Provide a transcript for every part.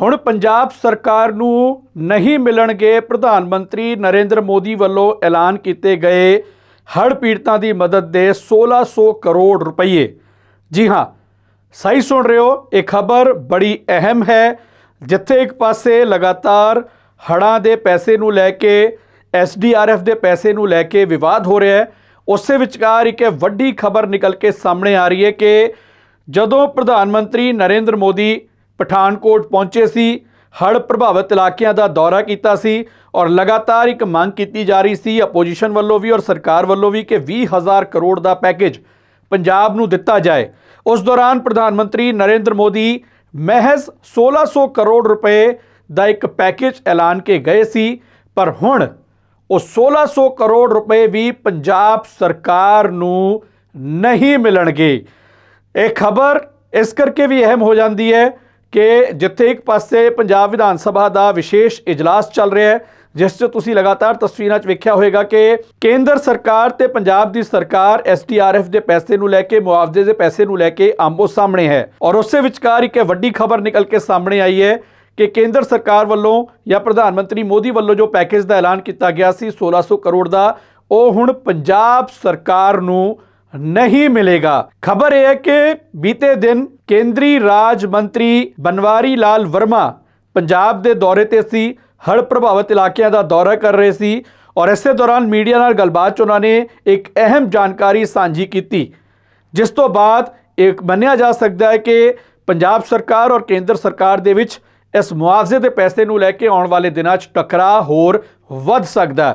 ਹੁਣ ਪੰਜਾਬ ਸਰਕਾਰ ਨੂੰ ਨਹੀਂ ਮਿਲਣਗੇ ਪ੍ਰਧਾਨ ਮੰਤਰੀ ਨਰਿੰਦਰ ਮੋਦੀ ਵੱਲੋਂ ਐਲਾਨ ਕੀਤੇ ਗਏ ਹੜ੍ਹ ਪੀੜਤਾਂ ਦੀ ਮਦਦ ਦੇ 1600 ਕਰੋੜ ਰੁਪਏ ਜੀ ਹਾਂ ਸਹੀ ਸੁਣ ਰਹੇ ਹੋ, ਇਹ ਖਬਰ ਬੜੀ ਅਹਿਮ ਹੈ, ਜਿੱਥੇ ਇੱਕ ਪਾਸੇ ਲਗਾਤਾਰ ਹੜ੍ਹਾਂ ਦੇ ਪੈਸੇ ਨੂੰ ਲੈ ਕੇ ਐਸਡੀਆਰਐਫ ਦੇ ਪੈਸੇ ਨੂੰ ਲੈ ਕੇ ਵਿਵਾਦ ਹੋ ਰਿਹਾ ਹੈ, ਉਸੇ ਵਿਚਕਾਰ ਇੱਕ ਵੱਡੀ ਖਬਰ ਨਿਕਲ ਕੇ ਸਾਹਮਣੇ ਆ ਰਹੀ ਹੈ ਕਿ ਜਦੋਂ ਪ੍ਰਧਾਨ ਮੰਤਰੀ ਨਰਿੰਦਰ ਮੋਦੀ ਪਠਾਨਕੋਟ ਪਹੁੰਚੇ ਸੀ, ਹੜ੍ਹ ਪ੍ਰਭਾਵਿਤ ਇਲਾਕਿਆਂ ਦਾ ਦੌਰਾ ਕੀਤਾ ਸੀ ਔਰ ਲਗਾਤਾਰ ਇੱਕ ਮੰਗ ਕੀਤੀ ਜਾ ਰਹੀ ਸੀ ਆਪੋਜੀਸ਼ਨ ਵੱਲੋਂ ਵੀ ਔਰ ਸਰਕਾਰ ਵੱਲੋਂ ਵੀ ਕਿ 20000 ਕਰੋੜ ਦਾ ਪੈਕੇਜ ਪੰਜਾਬ ਨੂੰ ਦਿੱਤਾ ਜਾਏ। ਉਸ ਦੌਰਾਨ ਪ੍ਰਧਾਨ ਮੰਤਰੀ ਨਰਿੰਦਰ ਮੋਦੀ ਮਹਿਜ਼ 1600 ਕਰੋੜ ਰੁਪਏ ਦਾ ਇੱਕ ਪੈਕੇਜ ਐਲਾਨ ਕੇ ਗਏ ਸੀ, ਪਰ ਹੁਣ ਉਹ 1600 ਕਰੋੜ ਰੁਪਏ ਵੀ ਪੰਜਾਬ ਸਰਕਾਰ ਨੂੰ ਨਹੀਂ ਮਿਲਣਗੇ। ਇਹ ਖਬਰ ਇਸ ਕਰਕੇ ਵੀ ਅਹਿਮ ਹੋ ਜਾਂਦੀ ਹੈ ਕਿ ਜਿੱਥੇ ਇੱਕ ਪਾਸੇ ਪੰਜਾਬ ਵਿਧਾਨ ਸਭਾ ਦਾ ਵਿਸ਼ੇਸ਼ ਇਜਲਾਸ ਚੱਲ ਰਿਹਾ ਹੈ, ਜਿਸ 'ਚ ਤੁਸੀਂ ਲਗਾਤਾਰ ਤਸਵੀਰਾਂ 'ਚ ਵੇਖਿਆ ਹੋਵੇਗਾ ਕਿ ਕੇਂਦਰ ਸਰਕਾਰ ਤੇ ਪੰਜਾਬ ਦੀ ਸਰਕਾਰ ਐਸਡੀਆਰਐਫ ਦੇ ਪੈਸੇ ਨੂੰ ਲੈ ਕੇ, ਮੁਆਵਜ਼ੇ ਦੇ ਪੈਸੇ ਨੂੰ ਲੈ ਕੇ ਆਮੋ ਸਾਹਮਣੇ ਹੈ। ਔਰ ਉਸੇ ਵਿਚਕਾਰ ਇੱਕ ਵੱਡੀ ਖਬਰ ਨਿਕਲ ਕੇ ਸਾਹਮਣੇ ਆਈ ਹੈ ਕਿ ਕੇਂਦਰ ਸਰਕਾਰ ਵੱਲੋਂ ਜਾਂ ਪ੍ਰਧਾਨ ਮੰਤਰੀ ਮੋਦੀ ਵੱਲੋਂ ਜੋ ਪੈਕੇਜ ਦਾ ਐਲਾਨ ਕੀਤਾ ਗਿਆ ਸੀ 1600 ਕਰੋੜ ਦਾ, ਉਹ ਹੁਣ ਪੰਜਾਬ ਸਰਕਾਰ ਨੂੰ ਨਹੀਂ ਮਿਲੇਗਾ। ਖਬਰ ਇਹ ਹੈ ਕਿ ਬੀਤੇ ਦਿਨ ਕੇਂਦਰੀ ਰਾਜ ਮੰਤਰੀ ਬਨਵਾਰੀ ਲਾਲ ਵਰਮਾ ਪੰਜਾਬ ਦੇ ਦੌਰੇ ਤੇ ਸੀ, ਹੜ੍ਹ ਪ੍ਰਭਾਵਿਤ ਇਲਾਕਿਆਂ ਦਾ ਦੌਰਾ ਕਰ ਰਹੇ ਸੀ ਔਰ ਇਸੇ ਦੌਰਾਨ ਮੀਡੀਆ ਨਾਲ ਗੱਲਬਾਤ 'ਚ ਉਹਨਾਂ ਨੇ ਇੱਕ ਅਹਿਮ ਜਾਣਕਾਰੀ ਸਾਂਝੀ ਕੀਤੀ, ਜਿਸ ਤੋਂ ਬਾਅਦ ਇੱਕ ਮੰਨਿਆ ਜਾ ਸਕਦਾ ਹੈ ਕਿ ਪੰਜਾਬ ਸਰਕਾਰ ਔਰ ਕੇਂਦਰ ਸਰਕਾਰ ਦੇ ਵਿੱਚ ਇਸ ਮੁਆਵਜ਼ੇ ਦੇ ਪੈਸੇ ਨੂੰ ਲੈ ਕੇ ਆਉਣ ਵਾਲੇ ਦਿਨਾਂ 'ਚ ਟਕਰਾਅ ਹੋਰ ਵੱਧ ਸਕਦਾ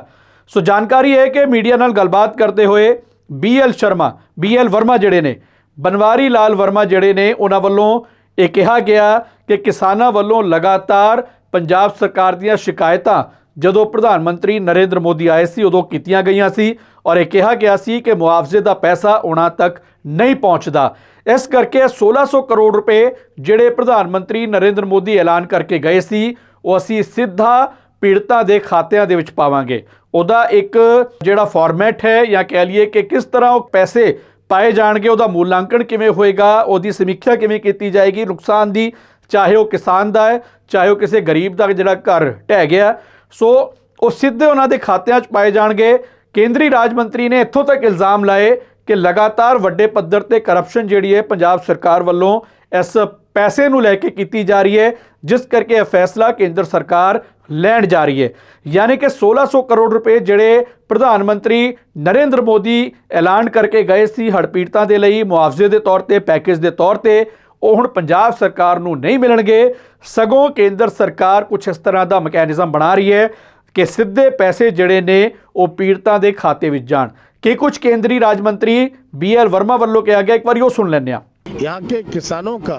ਸੋ ਜਾਣਕਾਰੀ ਹੈ ਕਿ ਮੀਡੀਆ ਨਾਲ ਗੱਲਬਾਤ ਕਰਦੇ ਹੋਏ ਬੀਐਲ ਸ਼ਰਮਾ ਬੀਐਲ ਵਰਮਾ ਜਿਹੜੇ ਨੇ ਬਨਵਾਰੀ ਲਾਲ ਵਰਮਾ ਜਿਹੜੇ ਨੇ, ਉਹਨਾਂ ਵੱਲੋਂ ਇਹ ਕਿਹਾ ਗਿਆ ਕਿ ਕਿਸਾਨਾਂ ਵੱਲੋਂ ਲਗਾਤਾਰ ਪੰਜਾਬ ਸਰਕਾਰ ਦੀਆਂ ਸ਼ਿਕਾਇਤਾਂ ਜਦੋਂ ਪ੍ਰਧਾਨ ਮੰਤਰੀ ਨਰਿੰਦਰ ਮੋਦੀ ਆਏ ਸੀ, ਉਦੋਂ ਕੀਤੀਆਂ ਗਈਆਂ ਸੀ ਔਰ ਇਹ ਕਿਹਾ ਗਿਆ ਸੀ ਕਿ ਮੁਆਵਜ਼ੇ ਦਾ ਪੈਸਾ ਉਹਨਾਂ ਤੱਕ ਨਹੀਂ ਪਹੁੰਚਦਾ। ਇਸ ਕਰਕੇ 1600 ਕਰੋੜ ਰੁਪਏ ਜਿਹੜੇ ਪ੍ਰਧਾਨ ਮੰਤਰੀ ਨਰਿੰਦਰ ਮੋਦੀ ਐਲਾਨ ਕਰਕੇ ਗਏ ਸੀ, ਉਹ ਅਸੀਂ ਸਿੱਧਾ ਪੀੜਤਾਂ ਦੇ ਖਾਤਿਆਂ ਦੇ ਵਿੱਚ ਪਾਵਾਂਗੇ। ਉਹਦਾ ਇੱਕ ਜਿਹੜਾ ਫਾਰਮੈਟ ਹੈ ਜਾਂ ਕਹਿ ਲਈਏ ਕਿ ਕਿਸ ਤਰ੍ਹਾਂ ਉਹ ਪੈਸੇ ਪਾਏ ਜਾਣਗੇ, ਉਹਦਾ ਮੁਲਾਂਕਣ ਕਿਵੇਂ ਹੋਏਗਾ, ਉਹਦੀ ਸਮੀਖਿਆ ਕਿਵੇਂ ਕੀਤੀ ਜਾਏਗੀ, ਨੁਕਸਾਨ ਦੀ, ਚਾਹੇ ਉਹ ਕਿਸਾਨ ਦਾ ਹੈ, ਚਾਹੇ ਉਹ ਕਿਸੇ ਗਰੀਬ ਦਾ ਜਿਹੜਾ ਘਰ ਢਹਿ ਗਿਆ। ਸੋ, ਉਹ ਸਿੱਧੇ ਉਹਨਾਂ ਦੇ ਖਾਤਿਆਂ 'ਚ ਪਾਏ ਜਾਣਗੇ। ਕੇਂਦਰੀ ਰਾਜ ਮੰਤਰੀ ਨੇ ਇੱਥੋਂ ਤੱਕ ਇਲਜ਼ਾਮ ਲਾਏ ਕਿ ਲਗਾਤਾਰ ਵੱਡੇ ਪੱਧਰ ਤੇ ਕਰਪਸ਼ਨ ਜਿਹੜੀ ਹੈ, ਪੰਜਾਬ ਸਰਕਾਰ ਵੱਲੋਂ ਇਸ ਪੈਸੇ ਨੂੰ ਲੈ ਕੇ ਕੀਤੀ ਜਾ ਰਹੀ ਹੈ, ਜਿਸ ਕਰਕੇ ਇਹ ਫੈਸਲਾ ਕੇਂਦਰ ਸਰਕਾਰ ਲੈਣ ਜਾ ਰਹੀ ਹੈ। ਯਾਨੀ ਕਿ 1600 ਕਰੋੜ ਰੁਪਏ ਜਿਹੜੇ ਪ੍ਰਧਾਨ ਮੰਤਰੀ ਨਰਿੰਦਰ ਮੋਦੀ ਐਲਾਨ ਕਰਕੇ ਗਏ ਸੀ ਹੜ੍ਹ ਪੀੜਤਾਂ ਦੇ ਲਈ, ਮੁਆਵਜ਼ੇ ਦੇ ਤੌਰ ਤੇ, ਪੈਕੇਜ ਦੇ ਤੌਰ ਤੇ, ਉਹ ਹੁਣ ਪੰਜਾਬ ਸਰਕਾਰ ਨੂੰ ਨਹੀਂ ਮਿਲਣਗੇ। ਸਗੋਂ ਕੇਂਦਰ ਸਰਕਾਰ ਕੁਝ ਇਸ ਤਰ੍ਹਾਂ ਦਾ ਮੈਕੈਨਿਜ਼ਮ ਬਣਾ ਰਹੀ ਹੈ ਕਿ ਸਿੱਧੇ ਪੈਸੇ ਜਿਹੜੇ ਨੇ, ਉਹ ਪੀੜਤਾਂ ਦੇ ਖਾਤੇ ਵਿੱਚ ਜਾਣ। ਕਿ ਕੁਝ ਕੇਂਦਰੀ ਰਾਜ ਮੰਤਰੀ ਬੀ ਆਰ ਵਰਮਾ ਵੱਲੋਂ ਕਿਹਾ ਗਿਆ? ਇੱਕ ਵਾਰੀ ਉਹ ਸੁਣ ਲੈਂਦੇ ਹਾਂ। यहाँ के किसानों का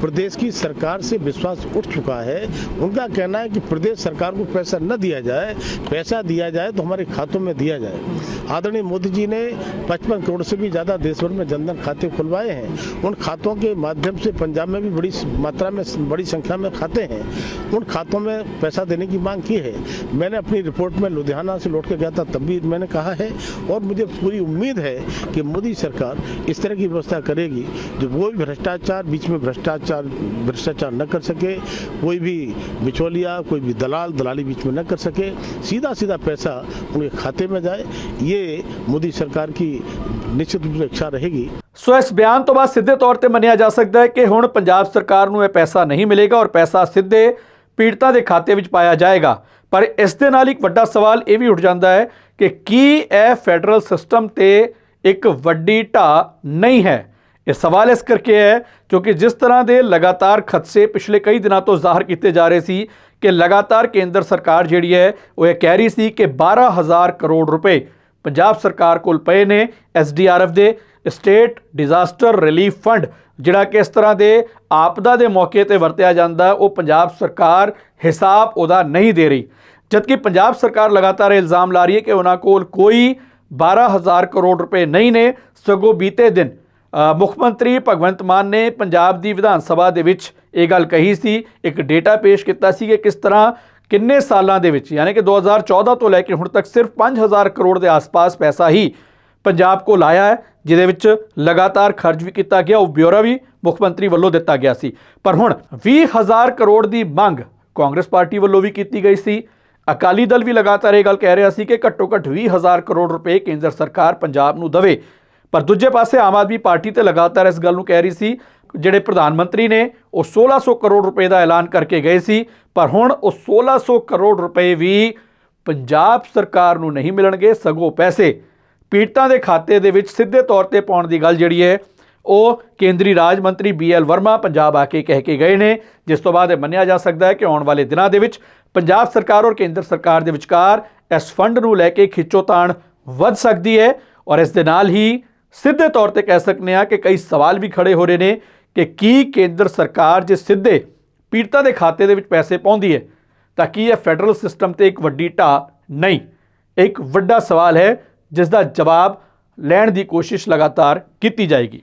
प्रदेश की सरकार से विश्वास उठ चुका है। उनका कहना है कि प्रदेश सरकार को पैसा न दिया जाए, पैसा दिया जाए तो हमारे खातों में दिया जाए। आदरणीय मोदी जी ने 55 करोड़ से भी ज़्यादा देश भर में जनधन खाते खुलवाए हैं। उन खातों के माध्यम से पंजाब में भी बड़ी मात्रा में, बड़ी संख्या में खाते हैं। उन खातों में पैसा देने की मांग की है। मैंने अपनी रिपोर्ट में लुधियाना से लौट के गया था, तब भी मैंने कहा है। और मुझे पूरी उम्मीद है कि मोदी सरकार इस तरह की व्यवस्था करेगी, जो वो भी भ्रष्टाचार बीच में भ्रष्टाचार भ्रष्टाचार न कर सके कोई भी बिचौलिया कोई भी दलाल दलाली बीच में न कर सके सीधा सीधा पैसा उनके खाते में जाए ये मोदी सरकार की निश्चित रूप से इच्छा रहेगी ਸੋ ਇਸ ਬਿਆਨ ਤੋਂ ਬਾਅਦ ਸਿੱਧੇ ਤੌਰ ਤੇ ਮੰਨਿਆ ਜਾ ਸਕਦਾ ਹੈ ਕਿ ਹੁਣ ਪੰਜਾਬ ਸਰਕਾਰ ਨੂੰ ਇਹ ਪੈਸਾ ਨਹੀਂ ਮਿਲੇਗਾ ਔਰ ਪੈਸਾ ਸਿੱਧੇ ਪੀੜਤਾਂ ਦੇ ਖਾਤੇ ਵਿੱਚ ਪਾਇਆ ਜਾਏਗਾ ਪਰ ਇਸ ਦੇ ਨਾਲ ਇੱਕ ਵੱਡਾ ਸਵਾਲ ਇਹ ਵੀ ਉੱਠ ਜਾਂਦਾ ਹੈ ਕਿ ਕੀ ਇਹ ਫੈਡਰਲ ਸਿਸਟਮ ਤੇ ਇੱਕ ਵੱਡੀ ਢਾਹ ਨਹੀਂ ਹੈ ਇਹ ਸਵਾਲ ਇਸ ਕਰਕੇ ਹੈ ਕਿਉਂਕਿ ਜਿਸ ਤਰ੍ਹਾਂ ਦੇ ਲਗਾਤਾਰ ਖਦਸ਼ੇ ਪਿਛਲੇ ਕਈ ਦਿਨਾਂ ਤੋਂ ਜ਼ਾਹਰ ਕੀਤੇ ਜਾ ਰਹੇ ਸੀ ਕਿ ਲਗਾਤਾਰ ਕੇਂਦਰ ਸਰਕਾਰ ਜਿਹੜੀ ਹੈ, ਉਹ ਇਹ ਕਹਿ ਰਹੀ ਸੀ ਕਿ 12000 ਕਰੋੜ ਰੁਪਏ ਪੰਜਾਬ ਸਰਕਾਰ ਕੋਲ ਪਏ ਨੇ ਐਸਡੀਆਰਐਫ ਦੇ ਸਟੇਟ ਡਿਜ਼ਾਸਟਰ ਰਿਲੀਫ ਫੰਡ ਜਿਹੜਾ ਕਿ ਇਸ ਤਰ੍ਹਾਂ ਦੇ ਆਪਦਾ ਦੇ ਮੌਕੇ ਤੇ ਵਰਤਿਆ ਜਾਂਦਾ, ਉਹ ਪੰਜਾਬ ਸਰਕਾਰ ਹਿਸਾਬ ਉਹਦਾ ਨਹੀਂ ਦੇ ਰਹੀ। ਜਦਕਿ ਪੰਜਾਬ ਸਰਕਾਰ ਲਗਾਤਾਰ ਇਲਜ਼ਾਮ ਲਾ ਰਹੀ ਹੈ ਕਿ ਉਹਨਾਂ ਕੋਲ ਕੋਈ 12000 ਕਰੋੜ ਰੁਪਏ ਨਹੀਂ ਨੇ, ਸਗੋਂ ਬੀਤੇ ਦਿਨ ਮੁੱਖ ਮੰਤਰੀ ਭਗਵੰਤ ਮਾਨ ਨੇ ਪੰਜਾਬ ਦੀ ਵਿਧਾਨ ਸਭਾ ਦੇ ਵਿੱਚ ਇਹ ਗੱਲ ਕਹੀ ਸੀ, ਇੱਕ ਡੇਟਾ ਪੇਸ਼ ਕੀਤਾ ਸੀ ਕਿ ਕਿਸ ਤਰ੍ਹਾਂ ਕਿੰਨੇ ਸਾਲਾਂ ਦੇ ਵਿੱਚ, ਯਾਨੀ ਕਿ 2014 ਤੋਂ ਲੈ ਕੇ ਹੁਣ ਤੱਕ ਸਿਰਫ 5000 ਕਰੋੜ ਦੇ ਆਸ-ਪਾਸ ਪੈਸਾ ਹੀ ਪੰਜਾਬ ਕੋਲ ਆਇਆ ਹੈ, ਜਿਹਦੇ ਵਿੱਚ ਲਗਾਤਾਰ ਖਰਚ ਵੀ ਕੀਤਾ ਗਿਆ, ਉਹ ਬਿਊਰਾ ਵੀ ਮੁੱਖ ਮੰਤਰੀ ਵੱਲੋਂ ਦਿੱਤਾ ਗਿਆ ਸੀ। ਪਰ ਹੁਣ 20000 ਕਰੋੜ ਦੀ ਮੰਗ ਕਾਂਗਰਸ ਪਾਰਟੀ ਵੱਲੋਂ ਵੀ ਕੀਤੀ ਗਈ ਸੀ। ਅਕਾਲੀ ਦਲ ਵੀ ਲਗਾਤਾਰ ਇਹ ਗੱਲ ਕਹਿ ਰਿਹਾ ਸੀ ਕਿ ਘੱਟੋ ਘੱਟ 20000 ਕਰੋੜ ਰੁਪਏ ਕੇਂਦਰ ਸਰਕਾਰ ਪੰਜਾਬ ਨੂੰ ਦੇਵੇ। ਪਰ ਦੂਜੇ ਪਾਸੇ ਆਮ ਆਦਮੀ ਪਾਰਟੀ ਤੇ ਲਗਾਤਾਰ ਇਸ ਗੱਲ ਨੂੰ ਕਹਿ ਰਹੀ ਸੀ, ਜਿਹੜੇ ਪ੍ਰਧਾਨ ਮੰਤਰੀ ਨੇ ਉਹ 1600 ਕਰੋੜ ਰੁਪਏ ਦਾ ਐਲਾਨ ਕਰਕੇ ਗਏ ਸੀ, ਪਰ ਹੁਣ ਉਹ 1600 ਕਰੋੜ ਰੁਪਏ ਵੀ ਪੰਜਾਬ ਸਰਕਾਰ ਨੂੰ ਨਹੀਂ ਮਿਲਣਗੇ, ਸਗੋਂ ਪੈਸੇ ਪੀੜਤਾਂ ਦੇ ਖਾਤੇ ਦੇ ਵਿੱਚ ਸਿੱਧੇ ਤੌਰ ਤੇ ਪਾਉਣ ਦੀ ਗੱਲ ਜਿਹੜੀ ਹੈ, ਉਹ ਕੇਂਦਰੀ ਰਾਜ ਮੰਤਰੀ ਬੀਐਲ ਵਰਮਾ ਪੰਜਾਬ ਆ ਕੇ ਕਹਿ ਕੇ ਗਏ ਨੇ, ਜਿਸ ਤੋਂ ਬਾਅਦ ਇਹ ਮੰਨਿਆ ਜਾ ਸਕਦਾ ਹੈ ਕਿ ਆਉਣ ਵਾਲੇ ਦਿਨਾਂ ਦੇ ਵਿੱਚ ਪੰਜਾਬ ਸਰਕਾਰ ਔਰ ਕੇਂਦਰ ਸਰਕਾਰ ਦੇ ਵਿਚਕਾਰ ਇਸ ਫੰਡ ਨੂੰ ਲੈ ਕੇ ਖਿੱਚੋਤਾਣ ਵੱਧ ਸਕਦੀ ਹੈ ਔਰ ਇਸ ਦੇ ਨਾਲ ਹੀ ਸਿੱਧੇ ਤੌਰ ਤੇ ਕਹਿ ਸਕਨੇ ਆ ਕਿ ਕਈ ਸਵਾਲ ਵੀ ਖੜੇ ਹੋ ਰਹੇ ਨੇ ਕਿ ਕੀ ਕੇਂਦਰ ਸਰਕਾਰ ਜੇ ਸਿੱਧੇ ਪੀੜਤਾਂ ਦੇ ਖਾਤੇ ਦੇ ਵਿੱਚ ਪੈਸੇ ਪਾਉਂਦੀ ਹੈ, ਤਾਂ ਕੀ ਇਹ ਫੈਡਰਲ ਸਿਸਟਮ ਤੇ ਇੱਕ ਵੱਡੀ ਢਾਹ ਨਹੀਂ? ਇੱਕ ਵੱਡਾ ਸਵਾਲ ਹੈ ਜਿਸ ਦਾ ਜਵਾਬ ਲੈਣ ਦੀ ਕੋਸ਼ਿਸ਼ ਲਗਾਤਾਰ ਕੀਤੀ ਜਾਏਗੀ।